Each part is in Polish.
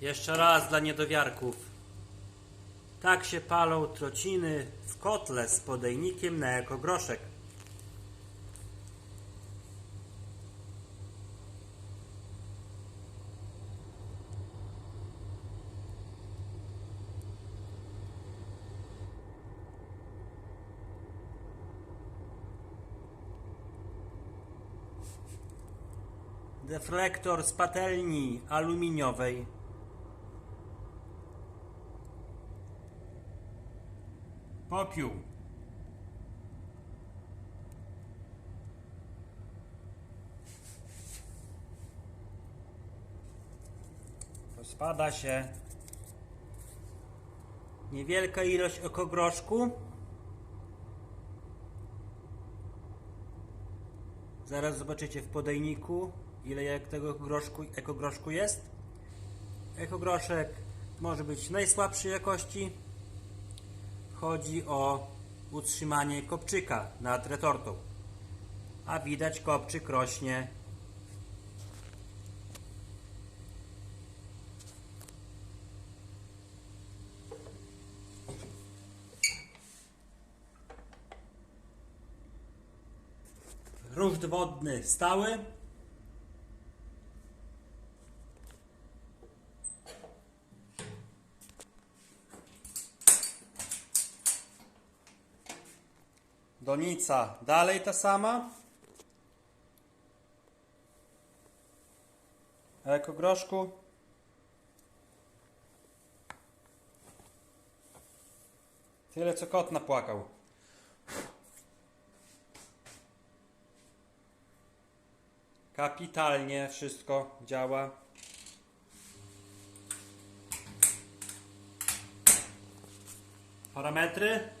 Jeszcze raz dla niedowiarków. Tak się palą trociny w kotle z podejnikiem na ekogroszek. Deflektor z patelni aluminiowej. Popiół. Rozpada się niewielka ilość okogroszku. Zaraz zobaczycie w podajniku, ile jak tego groszku, ekogroszku jest. Ekogroszek może być najsłabszej jakości. Chodzi o utrzymanie kopczyka nad retortą. A widać kopczyk rośnie. Ruszt wodny stały. Donica dalej ta sama. Eko groszku. Tyle co kot napłakał. Kapitalnie wszystko działa. Parametry.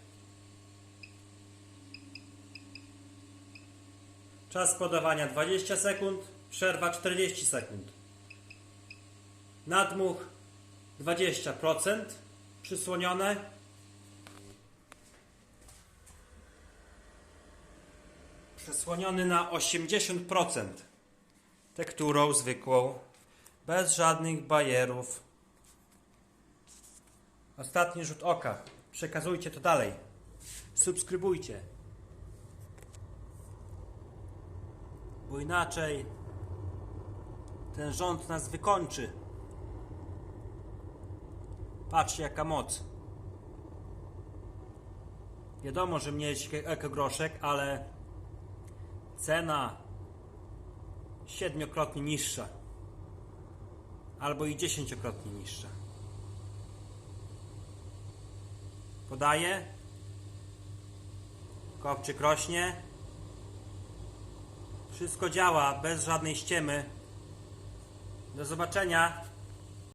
Czas podawania 20 sekund, przerwa 40 sekund. Nadmuch 20% przysłonione. Przysłoniony na 80% tekturą zwykłą, bez żadnych bajerów. Ostatni rzut oka. Przekazujcie to dalej. Subskrybujcie. Bo inaczej ten rząd nas wykończy. Patrzcie jaka moc. Wiadomo, że mieć ekogroszek, ale cena siedmiokrotnie niższa. Albo i dziesięciokrotnie niższa. Podaję. Kopczyk rośnie. Wszystko działa bez żadnej ściemy. Do zobaczenia.